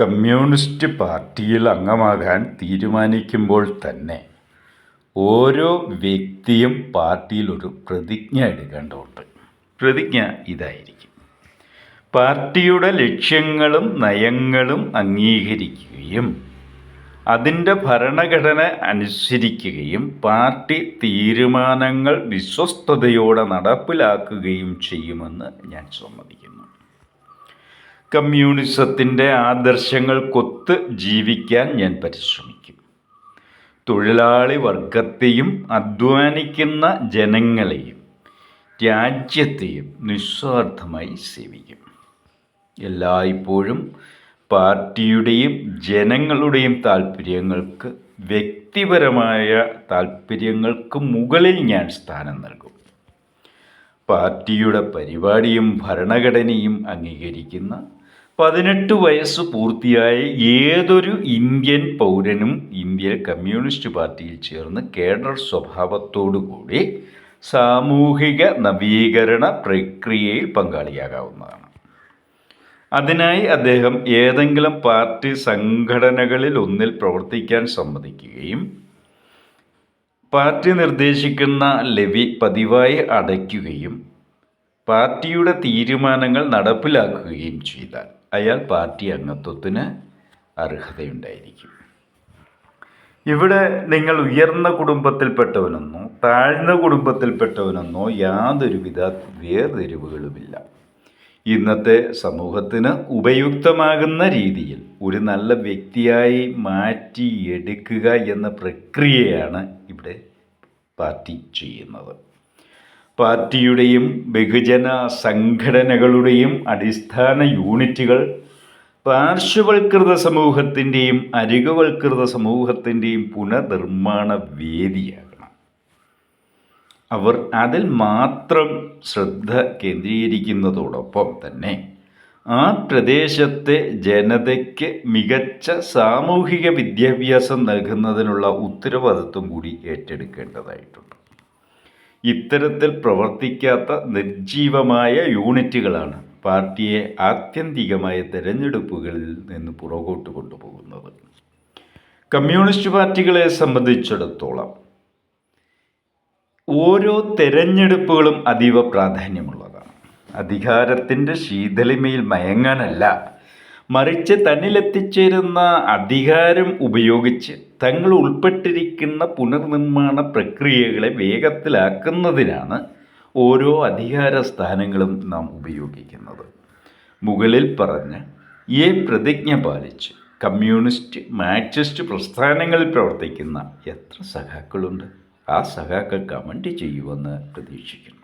Communist പാർട്ടിയിൽ അംഗമാകാൻ തീരുമാനിക്കുമ്പോൾ തന്നെ ഓരോ വ്യക്തിയും പാർട്ടിയിൽ ഒരു പ്രതിജ്ഞ എടുക്കേണ്ടതുണ്ട്. പ്രതിജ്ഞ ഇതായിരിക്കും. പാർട്ടിയുടെ ലക്ഷ്യങ്ങളും നയങ്ങളും അംഗീകരിക്കുകയും അതിന്റെ ഭരണഘടന അനുസരിക്കുകയും പാർട്ടി തീരുമാനങ്ങൾ വിശ്വസ്തയോടെ നടപ്പിലാക്കുകയും ചെയ്യുമെന്ന് ഞാൻ സമ്മതിക്കുന്നു. കമ്മ്യൂണിസത്തിന്റെ ആദർശങ്ങൾക്കൊത്ത് ജീവിക്കാൻ ഞാൻ പരിശ്രമിക്കും. തൊഴിലാളി വർഗത്തെയും അധ്വാനിക്കുന്ന ജനങ്ങളെയും രാജ്യത്തെയും നിസ്വാർത്ഥമായി സേവിക്കും. എല്ലായ്പ്പോഴും പാർട്ടിയുടെയും ജനങ്ങളുടെയും താല്പര്യങ്ങൾക്ക് വ്യക്തിപരമായ താല്പര്യങ്ങൾക്ക് മുകളിൽ ഞാൻ സ്ഥാനം നൽകും. പാർട്ടിയുടെ പരിപാടിയും ഭരണഘടനയും അംഗീകരിക്കുന്ന പതിനെട്ട് വയസ്സ് പൂർത്തിയായ ഏതൊരു ഇന്ത്യൻ പൗരനും ഇന്ത്യൻ കമ്മ്യൂണിസ്റ്റ് പാർട്ടിയിൽ ചേർന്ന് കേഡർ സ്വഭാവത്തോടുകൂടി സാമൂഹിക നവീകരണ പ്രക്രിയയിൽ പങ്കാളിയാകാവുന്നതാണ്. അതിനായി അദ്ദേഹം ഏതെങ്കിലും പാർട്ടി സംഘടനകളിൽ ഒന്നിൽ പ്രവർത്തിക്കാൻ സമ്മതിക്കുകയും പാർട്ടി നിർദ്ദേശിക്കുന്ന ലെവി പതിവായി അടയ്ക്കുകയും പാർട്ടിയുടെ തീരുമാനങ്ങൾ നടപ്പിലാക്കുകയും ചെയ്താൽ അയാൾ പാർട്ടി അംഗത്വത്തിന് അർഹതയുണ്ടായിരിക്കും. ഇവിടെ നിങ്ങൾ ഉയർന്ന കുടുംബത്തിൽപ്പെട്ടവനെന്നോ താഴ്ന്ന കുടുംബത്തിൽപ്പെട്ടവനെന്നോ യാതൊരുവിധ വേർതിരിവുകളുമില്ല. ഇന്നത്തെ സമൂഹത്തിന് ഉപയുക്തമാകുന്ന രീതിയിൽ ഒരു നല്ല വ്യക്തിയായി മാറ്റിയെടുക്കുക എന്ന പ്രക്രിയയാണ് ഇവിടെ പാർട്ടി ചെയ്യുന്നത്. പാർട്ടിയുടെയും ബഹുജന സംഘടനകളുടെയും അടിസ്ഥാന യൂണിറ്റുകൾ പാർശ്വവൽകൃത സമൂഹത്തിന്റെയും അരികവൽകൃത സമൂഹത്തിന്റെയും പുനർനിർമ്മാണ വേദിയാകണം. അവർ അതിൽ മാത്രം ശ്രദ്ധ കേന്ദ്രീകരിക്കുന്നതോടൊപ്പം തന്നെ ആ പ്രദേശത്തെ ജനതയ്ക്ക് മികച്ച സാമൂഹിക വിദ്യാഭ്യാസം നൽകുന്നതിനുള്ള ഉത്തരവാദിത്വം കൂടി ഏറ്റെടുക്കേണ്ടതായിട്ടുണ്ട്. ഇത്തരത്തിൽ പ്രവർത്തിക്കാത്ത നിർജീവമായ യൂണിറ്റുകളാണ് പാർട്ടിയെ ആത്യന്തികമായ തെരഞ്ഞെടുപ്പുകളിൽ നിന്ന് പുറകോട്ട് കൊണ്ടുപോകുന്നത്. കമ്മ്യൂണിസ്റ്റ് പാർട്ടികളെ സംബന്ധിച്ചിടത്തോളം ഓരോ തെരഞ്ഞെടുപ്പുകളും അതീവ പ്രാധാന്യമുള്ളതാണ്. അധികാരത്തിന്റെ ശീതളിമയിൽ മയങ്ങാനല്ല. മറിച്ച് തന്നിലെത്തിച്ചേരുന്ന അധികാരം ഉപയോഗിച്ച് തങ്ങൾ ഉൾപ്പെട്ടിരിക്കുന്ന പുനർനിർമ്മാണ പ്രക്രിയകളെ വേഗത്തിലാക്കുന്നതിനാണ് ഓരോ അധികാര സ്ഥാനങ്ങളും നാം ഉപയോഗിക്കുന്നത്. മുകളിൽ പറഞ്ഞ ഈ പ്രതിജ്ഞ പാലിച്ച് കമ്മ്യൂണിസ്റ്റ് മാർക്സിസ്റ്റ് പ്രസ്ഥാനങ്ങളിൽ പ്രവർത്തിക്കുന്ന എത്ര സഖാക്കളുണ്ട്? ആ സഖാക്കൾ കമന്റ് ചെയ്യുമെന്ന് പ്രതീക്ഷിക്കുന്നു.